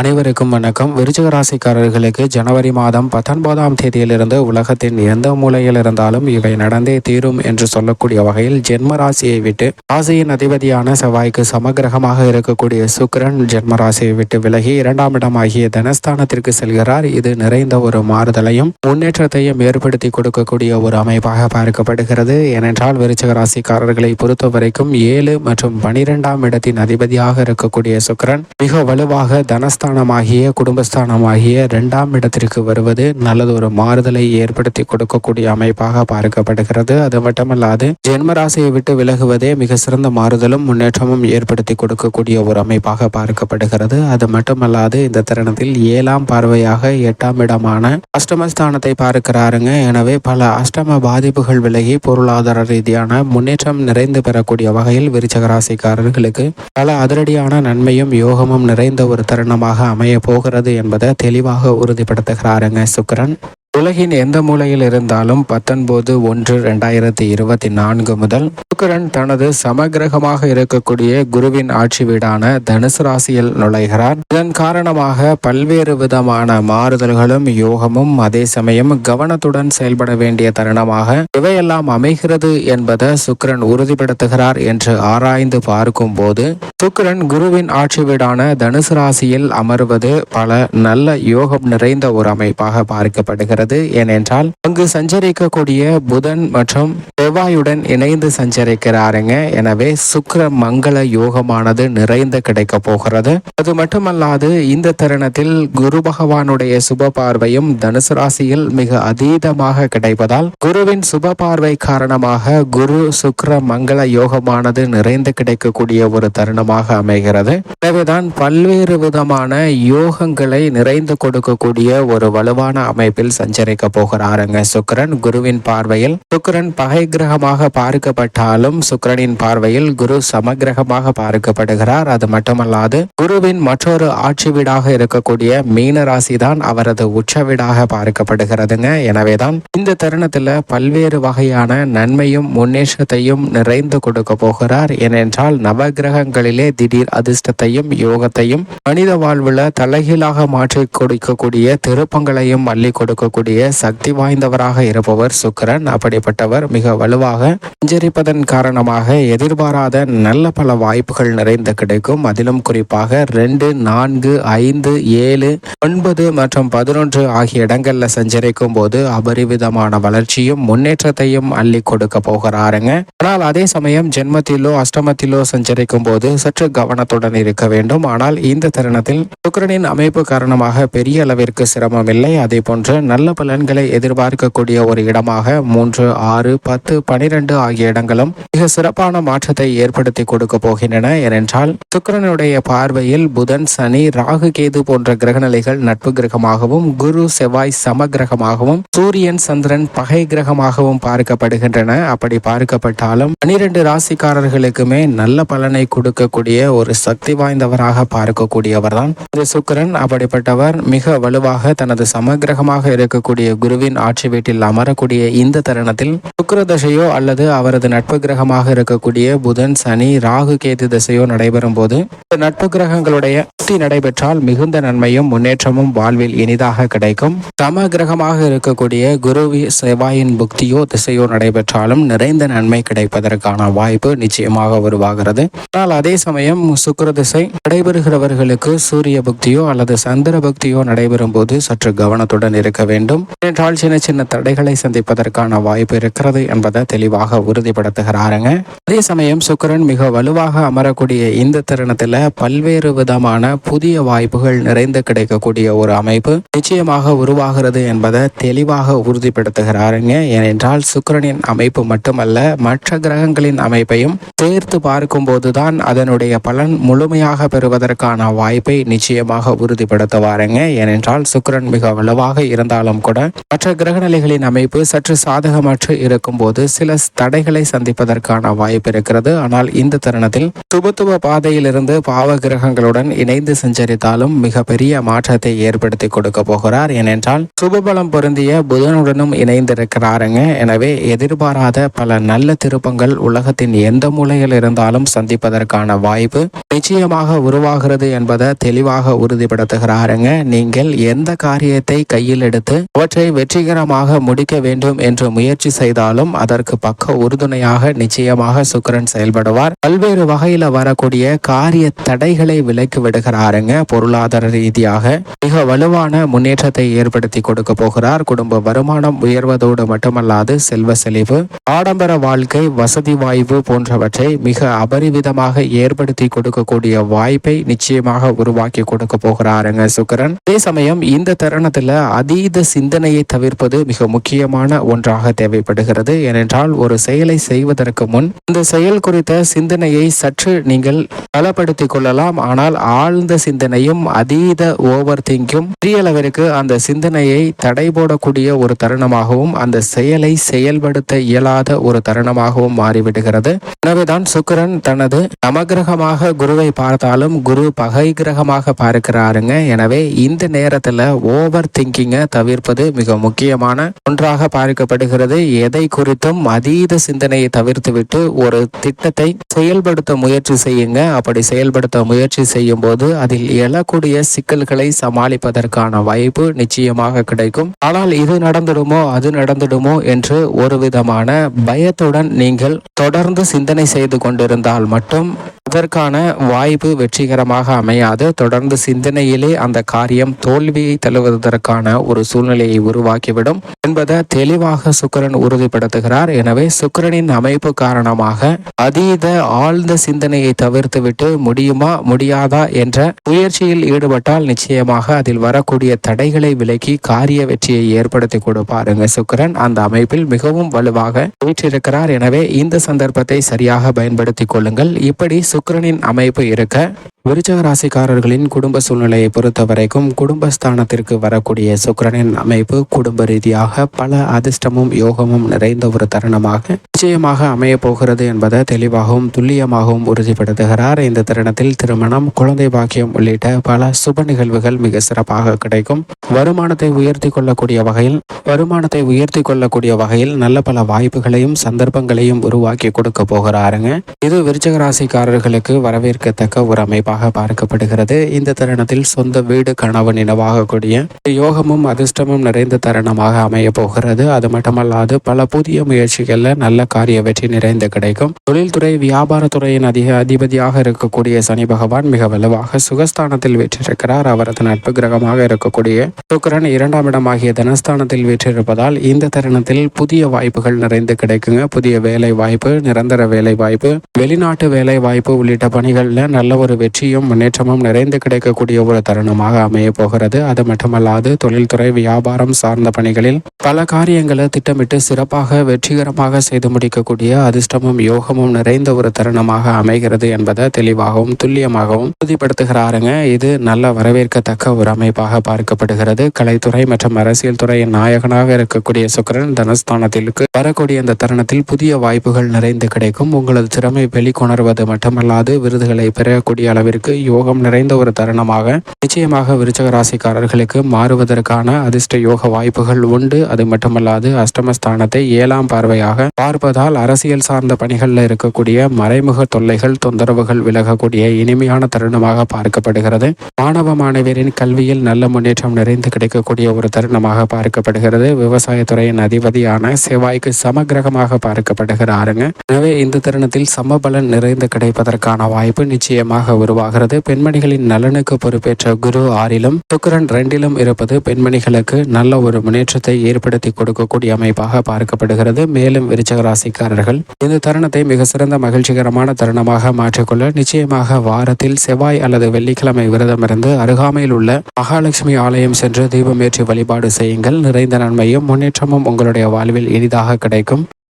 அனைவருக்கும் வணக்கம். விருச்சிக ராசிக்காரர்களுக்கு ஜனவரி மாதம் பத்தொன்பதாம் தேதியிலிருந்து உலகத்தின் எந்த மூலையில் இருந்தாலும் இவை நடந்தே தீரும் என்று சொல்லக்கூடிய வகையில் ஜென்ம ராசியை விட்டு ராசியின் அதிபதியான செவ்வாய்க்கு சமகிரகமாக இருக்கக்கூடிய சுக்கரன் ஜென்ம ராசியை விட்டு விலகி இரண்டாம் இடமாகிய தனஸ்தானத்திற்கு செல்கிறார். இது நிறைந்த ஒரு மாறுதலையும் முன்னேற்றத்தையும் ஏற்படுத்தி கொடுக்கக்கூடிய ஒரு அமைப்பாக பார்க்கப்படுகிறது. ஏனென்றால் விருச்சிக ராசிக்காரர்களை பொறுத்த வரைக்கும் ஏழு மற்றும் பனிரெண்டாம் இடத்தின் அதிபதியாக இருக்கக்கூடிய சுக்கரன் மிக வலுவாக தனஸ்தானமாகிய குடும்பஸ்தானமாகிய இரண்டாம் இடத்திற்கு வருவது நல்லது ஒரு மாறுதலை ஏற்படுத்தி கொடுக்கக்கூடிய அமைப்பாக பார்க்கப்படுகிறது. அது மட்டுமல்லாது ஜென்மராசியை விட்டு விலகுவதே மிக சிறந்த மாறுதலும் முன்னேற்றமும் ஏற்படுத்தி கொடுக்கக்கூடிய ஒரு அமைப்பாக பார்க்கப்படுகிறது. அது மட்டுமல்லாது இந்த தருணத்தில் ஏழாம் பார்வையாக எட்டாம் இடமான அஷ்டமஸ்தானத்தை பார்க்கிறாருங்க. எனவே பல அஷ்டம பாதிப்புகள் விலகி பொருளாதார ரீதியான முன்னேற்றம் நிறைந்து பெறக்கூடிய வகையில் விருச்சக ராசிக்காரர்களுக்கு பல அதிரடியான நன்மையும் யோகமும் நிறைந்த ஒரு தருணமாக அமைய போகிறது என்பதை தெளிவாக உறுதிப்படுத்துகிறாருங்க சுக்கரன்? உலகின் எந்த மூலையில் இருந்தாலும் பத்தொன்பது ஒன்று ரெண்டாயிரத்தி இருபத்தி நான்கு முதல் சுக்கரன் தனது சமகிரகமாக இருக்கக்கூடிய குருவின் ஆட்சி வீடான தனுசு ராசியில் நுழைகிறார். இதன் காரணமாக பல்வேறு விதமான மாறுதல்களும் யோகமும் அதே சமயம் கவனத்துடன் செயல்பட வேண்டிய தருணமாக இவையெல்லாம் அமைகிறது என்பதை சுக்கரன் உறுதிப்படுத்துகிறார் என்று ஆராய்ந்து பார்க்கும் போது சுக்கரன் குருவின் ஆட்சி வீடான தனுசு ராசியில் அமர்வது பல நல்ல யோகம் நிறைந்த ஒரு அமைப்பாக பார்க்கப்படுகிறது. ஏனென்றால் அங்கு சஞ்சரிக்கக்கூடிய புதன் மற்றும் செவ்வாயுடன் இணைந்து சஞ்சரிக்கிறாருங்க. எனவே சுக்கர மங்கள யோகமானது நிறைந்து கிடைக்க போகிறது. அது மட்டுமல்லாது இந்த தருணத்தில் குரு பகவானுடைய சுப பார்வையும் தனுசு ராசியில் மிக அதீதமாக கிடைப்பதால் குருவின் சுப பார்வை காரணமாக குரு சுக்கர மங்கள யோகமானது நிறைந்து கிடைக்கக்கூடிய ஒரு தருணமாக அமைகிறது. எனவேதான் பல்வேறு விதமான யோகங்களை நிறைந்து கொடுக்கக்கூடிய ஒரு வலுவான அமைப்பில் சஞ்ச சஞ்சரிக்க போகிறாருங்க. சுக்கிரன் குருவின் பார்வையில் சுக்கரன் பகை கிரகமாக பார்க்கப்பட்டாலும் சுக்கிரனின் பார்வையில் குரு சமகிரகமாக பார்க்கப்படுகிறார். அது மட்டுமல்லாது குருவின் மற்றொரு ஆட்சி வீடாக இருக்கக்கூடிய மீன ராசி தான் அவரது உச்ச வீடாக பார்க்கப்படுகிறதுங்க. எனவேதான் இந்த தருணத்துல பல்வேறு வகையான நன்மையும் முன்னேற்றத்தையும் நிறைந்து கொடுக்க போகிறார். ஏனென்றால் நவகிரகங்களிலே திடீர் அதிர்ஷ்டத்தையும் யோகத்தையும் மனித வாழ்வுல தலைகீழாக மாற்றி கொடுக்கக்கூடிய திருப்பங்களையும் அள்ளி கொடுக்கக்கூடிய சக்தி வாய்ந்தவராக இருப்பவர் சுக்கிரன். அப்படிப்பட்டவர் மிக வலுவாக சஞ்சரிப்பதன் காரணமாக எதிர்பாராத நல்ல பல வாய்ப்புகள் நிறைந்து கிடைக்கும். அதிலும் குறிப்பாக ரெண்டு நான்கு ஐந்து ஏழு ஒன்பது மற்றும் பதினொன்று ஆகிய இடங்கள்ல சஞ்சரிக்கும் போது அபரிவிதமான வளர்ச்சியும் முன்னேற்றத்தையும் அள்ளி கொடுக்க போகிறாருங்க. ஆனால் அதே சமயம் ஜென்மத்திலோ அஷ்டமத்திலோ சஞ்சரிக்கும் போது சற்று கவனத்துடன் இருக்க வேண்டும். ஆனால் இந்த தருணத்தில் சுக்கிரனின் அமைப்பு காரணமாக பெரிய அளவிற்கு சிரமம் இல்லை. அதே போன்று நல்ல பலன்களை எதிர்பார்க்கக்கூடிய ஒரு இடமாக மூன்று ஆறு பத்து பனிரெண்டு ஆகிய இடங்களும் மிக சிறப்பான மாற்றத்தை ஏற்படுத்தி கொடுக்க போகின்றன. ஏனென்றால் சுக்கிரனுடைய பார்வையில் புதன் சனி ராகு கேது போன்ற கிரகநிலைகள் நட்பு கிரகமாகவும் குரு செவ்வாய் சம கிரகமாகவும் சூரியன் சந்திரன் பகை கிரகமாகவும் பார்க்கப்படுகின்றன. அப்படி பார்க்கப்பட்டாலும் பனிரெண்டு ராசிக்காரர்களுக்குமே நல்ல பலனை கொடுக்கக்கூடிய ஒரு சக்தி வாய்ந்தவராக பார்க்கக்கூடியவர் தான் சுக்கரன். அப்படிப்பட்டவர் மிக வலுவாக தனது சமகிரகமாக இருக்கக்கூடிய குருவின் ஆட்சி வீட்டில் அமரக்கூடிய இந்த தருணத்தில் சுக்கிர தசையோ அல்லது அவரது நட்பு கிரகமாக இருக்கக்கூடிய புதன் சனி ராகு கேது தசையோ நடைபெறும் போது இந்த நட்பு கிரகங்களுடைய நடைபெற்றால் மிகுந்த நன்மையும் முன்னேற்றமும் வாழ்வில் இனிதாக கிடைக்கும். சம கிரகமாக இருக்கக்கூடிய குரு செவ்வாயின் புக்தியோ திசையோ நடைபெற்றாலும் நிறைந்த நன்மை கிடைப்பதற்கான வாய்ப்பு நிச்சயமாக உருவாகிறது. ஆனால் அதே சமயம் சுக்கர திசை நடைபெறுகிறவர்களுக்கு சூரிய புக்தியோ அல்லது சந்திர புக்தியோ நடைபெறும் போது சற்று கவனத்துடன் இருக்க வேண்டும். என்றால் சின்ன சின்ன தடைகளை சந்திப்பதற்கான வாய்ப்பு இருக்கிறது என்பதை தெளிவாக உறுதிப்படுத்துகிறாருங்க. அதே சமயம் சுக்கிரன் மிக வலுவாக அமரக்கூடிய இந்த தருணத்துல பல்வேறு விதமான புதிய வாய்ப்புகள் நிறைந்து கிடைக்கக்கூடிய ஒரு அமைப்பு நிச்சயமாக உருவாகிறது என்பதை தெளிவாக உறுதிப்படுத்துகிறாருங்க. ஏனென்றால் சுக்கிரனின் அமைப்பு மட்டுமல்ல மற்ற கிரகங்களின் அமைப்பையும் சேர்த்து பார்க்கும் போதுதான் அதனுடைய பலன் முழுமையாக பெறுவதற்கான வாய்ப்பை நிச்சயமாக உறுதிப்படுத்துவாருங்க. ஏனென்றால் சுக்கிரன் மிக வலுவாக இருந்தாலும் இருந்தாலும் கூட. மற்ற கிரகநிலைகளின் அமைப்பு சற்று சாதகமற்று இருக்கும்போது சில தடைகளை சந்திப்பதற்கான வாய்ப்பு இருக்கிறது. ஆனால் இந்த தருணத்தில் சுபத்துவ பாதையிலிருந்து பாவ கிரகங்களுடன் இணைந்து சஞ்சரித்தாலும் மிகப்பெரிய மாற்றத்தை ஏற்படுத்தி கொடுக்க போகிறார். ஏனென்றால் சுபபலம் பொருந்திய புதனுடனும் இணைந்திருக்கிறாருங்க. எனவே எதிர்பாராத பல நல்ல திருப்பங்கள் உலகத்தின் எந்த மூலையில் இருந்தாலும் சந்திப்பதற்கான வாய்ப்பு நிச்சயமாக உருவாகிறது என்பதை தெளிவாக உறுதிப்படுத்துகிறாருங்க. நீங்கள் எந்த காரியத்தை கையில் எடுத்து அவற்றை வெற்றிகரமாக முடிக்க வேண்டும் என்று முயற்சி செய்தாலும் அதற்கு பக்க உறுதுணையாக நிச்சயமாக சுக்கிரன் செயல்படுவார். பல்வேறு வகையில வரக்கூடிய காரிய தடைகளை விலக்கி விடுகிறாருங்க. பொருளாதார ரீதியாக மிக வலுவான முன்னேற்றத்தை ஏற்படுத்தி கொடுக்க போகிறார். குடும்ப வருமானம் உயர்வதோடு மட்டுமல்லாது செல்வ செழிவு ஆடம்பர வாழ்க்கை வசதி வாய்ப்பு போன்றவற்றை மிக அபரிவிதமாக ஏற்படுத்தி கொடுக்கக்கூடிய வாய்ப்பை நிச்சயமாக உருவாக்கி கொடுக்க போகிறாருங்க சுக்கிரன். அதே சமயம் இந்த தருணத்துல அதீத சிந்தனையை தவிர்ப்பது மிக முக்கியமான ஒன்றாக தேவைப்படுகிறது. ஏனென்றால் ஒரு செயலை செய்வதற்கு முன் இந்த செயல் குறித்த சிந்தனையை சற்று நீங்கள் பலப்படுத்திக் கொள்ளலாம். ஆனால் ஆழ்ந்த சிந்தனையும் அதீத ஓவர் திங்கும் பெரிய அளவிற்கு அந்த சிந்தனையை தடை போடக்கூடிய ஒரு தருணமாகவும் அந்த செயலை செயல்படுத்த இயலாத ஒரு தருணமாகவும் மாறிவிடுகிறது. எனவேதான் சுக்கிரன் தனது நவகிரகமாக குருவை பார்த்தாலும் குரு பகை கிரகமாக பார்க்கிறாருங்க. எனவே இந்த நேரத்துல ஓவர் திங்கிங்கை தவிர்ப்பது மிக முக்கியமான ஒன்றாக பார்க்கப்படுகிறது எதை குறித்தும் அதீத சிந்தனையை தவிர்த்துவிட்டு ஒரு திட்டத்தை செயல்படுத்த முயற்சி செய்யுங்க. அப்படி செயல்படுத்த முயற்சி செய்யும் போது அதில் எழக்கூடிய சிக்கல்களை சமாளிப்பதற்கான வாய்ப்பு நிச்சயமாக கிடைக்கும். ஆனால் இது நடந்துடுமோ அது நடந்துடுமோ என்று ஒரு விதமான பயத்துடன் நீங்கள் தொடர்ந்து சிந்தனை செய்து கொண்டிருந்தால் மட்டும் அதற்கான வாய்ப்பு வெற்றிகரமாக அமையாது. தொடர்ந்து சிந்தனையிலே அந்த காரியம் தோல்வியை தழுவதற்கான ஒரு சூழ்நிலை சூழ்நிலையை உருவாக்கிவிடும் என்பதை தெளிவாக சுக்கரன் உறுதிப்படுத்துகிறார். எனவே சுக்கிரனின் அமைப்பு காரணமாக அதீத ஆழ்ந்த சிந்தனையை தவிர்த்துவிட்டு முடியுமா முடியாதா என்ற முயற்சியில் ஈடுபட்டால் நிச்சயமாக அதில் வரக்கூடிய தடைகளை விலக்கி காரிய வெற்றியை ஏற்படுத்தி கொடுப்பாருங்க சுக்கிரன். அந்த அமைப்பில் மிகவும் வலுவாக வீற்றிருக்கிறார். எனவே இந்த சந்தர்ப்பத்தை சரியாக பயன்படுத்திக் கொள்ளுங்கள். இப்படி சுக்கிரனின் அமைப்பு இருக்க விருச்சக ராசிக்காரர்களின் குடும்ப சூழ்நிலையை பொறுத்த வரைக்கும் குடும்பஸ்தானத்திற்கு வரக்கூடிய சுக்கரனின் அமைப்பு குடும்ப ரீதியாக பல அதிர்ஷ்டமும் யோகமும் நிறைந்த ஒரு தருணமாக நிச்சயமாக அமைய போகிறது என்பதை தெளிவாகவும் துல்லியமாகவும் உறுதிப்படுத்துகிறார். இந்த தருணத்தில் திருமணம் குழந்தை பாக்கியம் உள்ளிட்ட பல சுப நிகழ்வுகள் மிக சிறப்பாக கிடைக்கும். வருமானத்தை உயர்த்தி கொள்ளக்கூடிய வகையில் வருமானத்தை உயர்த்தி கொள்ளக்கூடிய வகையில் நல்ல பல வாய்ப்புகளையும் சந்தர்ப்பங்களையும் உருவாக்கி கொடுக்க போகிறாருங்க. இது விருச்சக ராசிக்காரர்களுக்கு வரவேற்கத்தக்க ஒரு அமைப்பாக பார்க்கப்படுகிறது. இந்த தருணத்தில் சொந்த வீடு கனவு நினைவாகக்கூடிய யோகமும் அதிர்ஷ்டமும் நிறைந்த தருணமாக அமைய போகிறது. அது மட்டுமல்லாது பல புதிய முயற்சிகள்ல நல்ல காரிய வெற்றி நிறைந்து கிடைக்கும். தொழில்துறை வியாபாரத்துறையின் அதிக அதிபதியாக இருக்கக்கூடிய சனி பகவான் மிக வலுவாக சுகஸ்தானத்தில் வெற்றிருக்கிறார். அவரது நட்பு கிரகமாக இருக்கக்கூடிய சுக்கிரன் இரண்டாம் இடமாகிய தனஸ்தானத்தில் வெற்றிருப்பதால் இந்த தருணத்தில் புதிய வாய்ப்புகள் நிறைந்து கிடைக்குங்க. புதிய வேலை வாய்ப்பு நிரந்தர வேலை வாய்ப்பு வெளிநாட்டு வேலை வாய்ப்பு உள்ளிட்ட பணிகளில் நல்ல ஒரு வெற்றி வளர்ச்சியும் முன்னேற்றமும் நிறைந்து கிடைக்கக்கூடிய ஒரு தருணமாக அமைய போகிறது. அது மட்டுமல்லாது தொழில்துறை வியாபாரம் சார்ந்த பணிகளில் பல காரியங்களை திட்டமிட்டு சிறப்பாக வெற்றிகரமாக செய்து முடிக்கக்கூடிய அதிர்ஷ்டமும் யோகமும் நிறைந்த ஒரு தருணமாக அமைகிறது என்பதை தெளிவாகவும் துல்லியமாகவும் உறுதிப்படுத்துகிறாருங்க. இது நல்ல வரவேற்கத்தக்க ஒரு அமைப்பாக பார்க்கப்படுகிறது. கலைத்துறை மற்றும் அரசியல் துறையின் நாயகனாக இருக்கக்கூடிய சுக்கரன் தனஸ்தானத்திற்கு வரக்கூடிய இந்த தருணத்தில் புதிய வாய்ப்புகள் நிறைந்து கிடைக்கும். உங்களது திறமை வெளிக்கொணர்வது மட்டுமல்லாது விருதுகளை பெறக்கூடிய அளவிற்கு யோகம் நிறைந்த ஒரு தருணமாக நிச்சயமாக விருச்சக ராசிக்காரர்களுக்கு மாறுவதற்கான அதிர்ஷ்ட யோக வாய்ப்புகள் உண்டு. அது மட்டுமல்லாது அஷ்டமஸ்தானத்தை ஏழாம் பார்வையாக பார்ப்பதால் அரசியல் சார்ந்த பணிகளில் இருக்கக்கூடிய மறைமுக தொல்லைகள் தொந்தரவுகள் விலகக்கூடிய இனிமையான தருணமாக பார்க்கப்படுகிறது. மாணவ மாணவியரின் கல்வியில் நல்ல முன்னேற்றம் நிறைந்து கிடைக்கக்கூடிய ஒரு தருணமாக பார்க்கப்படுகிறது. விவசாயத்துறையின் அதிபதியான செவ்வாய்க்கு சமகிரகமாக பார்க்கப்படுகிறாருங்க. எனவே இந்த தருணத்தில் சமபலன் நிறைந்து கிடைப்பதற்கான வாய்ப்பு நிச்சயமாக உருவாகிறது. பெண்மணிகளின் நலனுக்கு பொறுப்பேற்ற குரு ஆறிலும் சுக்கரன் ரெண்டிலும் இருப்பது பெண்மணிகளுக்கு நல்ல ஒரு முன்னேற்றத்தை ஏற்படுத்தி கொடுக்கக்கூடிய அமைப்பாக பார்க்கப்படுகிறது. மேலும் விருச்சக ராசிக்காரர்கள் இந்த தருணத்தை மிக சிறந்த மகிழ்ச்சிகரமான தருணமாக மாற்றிக்கொள்ள நிச்சயமாக வாரத்தில் செவ்வாய் அல்லது வெள்ளிக்கிழமை விரதம் இருந்து அருகாமையில் உள்ள மகாலட்சுமி ஆலயம் சென்று தீபமேற்றி வழிபாடு செய்யுங்கள். நிறைந்த நன்மையும் முன்னேற்றமும் உங்களுடைய வாழ்வில் இனிதாக கிடைக்கும்.